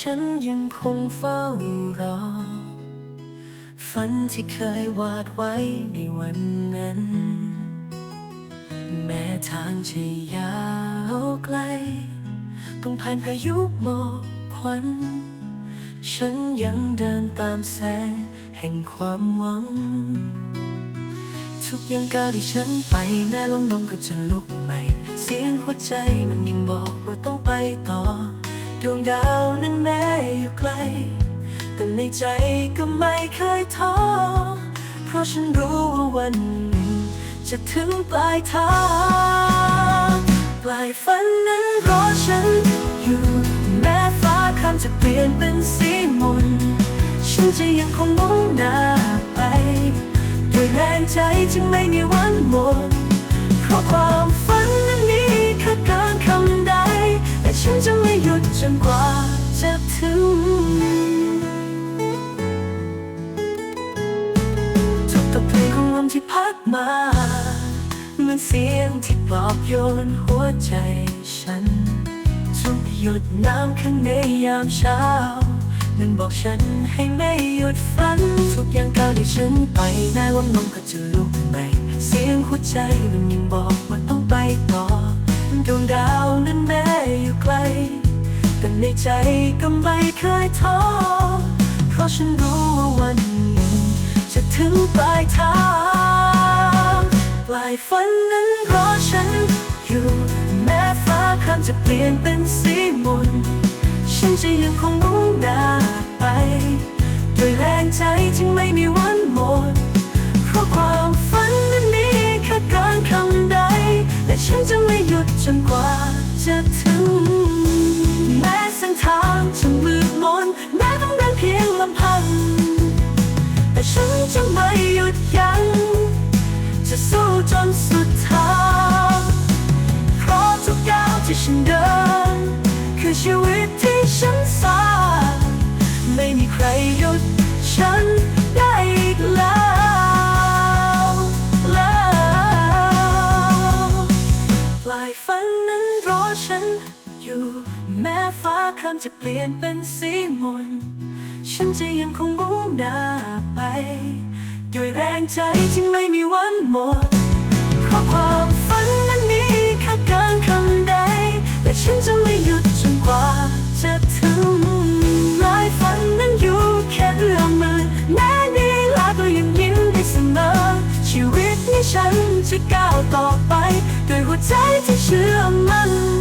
ฉันยังคงเฝ้ารอ ฝันที่เคยวาดไว้ในวันนั้น แม้ทางจะยาวไกล ต้องผ่านพายุหมอกควัน ฉันยังเดินตามแสงแห่งความหวัง ทุกอย่างก้าวที่ฉันไปแน่ลมลมก็จะลุกใหม่ เสียงหัวใจมันยังบอกว่าต้อง ไปต่อ ดวงดาวนั้นแม้อยู่ไกล แต่ในใจก็ไม่เคยท้อ เพราะฉันรู้ว่าวันหนึ่งจะถึงปลายทาง ปลายฝันนั้นรอฉันอยู่แม้ฟ้าคำจะเปลี่ยนเป็นสีมนฉันจะยังคงมุ่งหน้าไปด้วยแรงใจจึงไม่มีวันหมด มที่พัดมา เหมือนเสียงที่ปลอบโยนหัวใจฉัน ทุกหยดน้ำข้างในยามเช้า นั้นบอกฉันให้ไม่หยุดฝัน ทุกอย่างก้าวที่ฉันไปแม้ว่าลมก็จะลุกไป เสียงหัวใจมันยังบอกว่าต้องไปต่อดวงดาวนั้นแม้อยู่ไกล แต่ในใจก็ไม่เคยท้อ เพราะฉันรู้ว่าวันหนึ่งจะถึงปลายทาง ฝันนั้นรอฉันอยู่แม้ฟ้าคำจะเปลี่ยนเป็นสีมนฉันจะยังคงมุ่งหน้าไปด้วยแรงใจจึงไม่มีวันหมดเพราะความฝันนั้นมีแค่การคำใด และฉันจะไม่หยุดจนกว่าจะถึง แม้เส้นทางจะมืดมนแม้ต้องเดินเพียงลำพัง แต่ฉันจะไม่หยุดยั้ง จนสุดทางเพราะทุกก้าวที่ฉันเดิน คือชีวิตที่ฉันสร้างไม่มีใครหยุดฉันได้อีกแล้วแล้วปลายฝันนั้นรอฉันอยู่ แม้ฟ้าคำจะเปลี่ยนเป็นสีมนฉันจะยังคงมุ่งหน้าไป ด้วยแรงใจที่ไม่มีวันหมด ฉันจะไม่หยุดจนกว่าจะถึงรายฝันนั้นอยู่แค่เรื่องมือแม้นี้ลาก็ยังยิ้มได้เสมอ ชีวิตนี้ฉันจะก้าวต่อไป ด้วยหัวใจที่เชื่อมันในฝันนั้น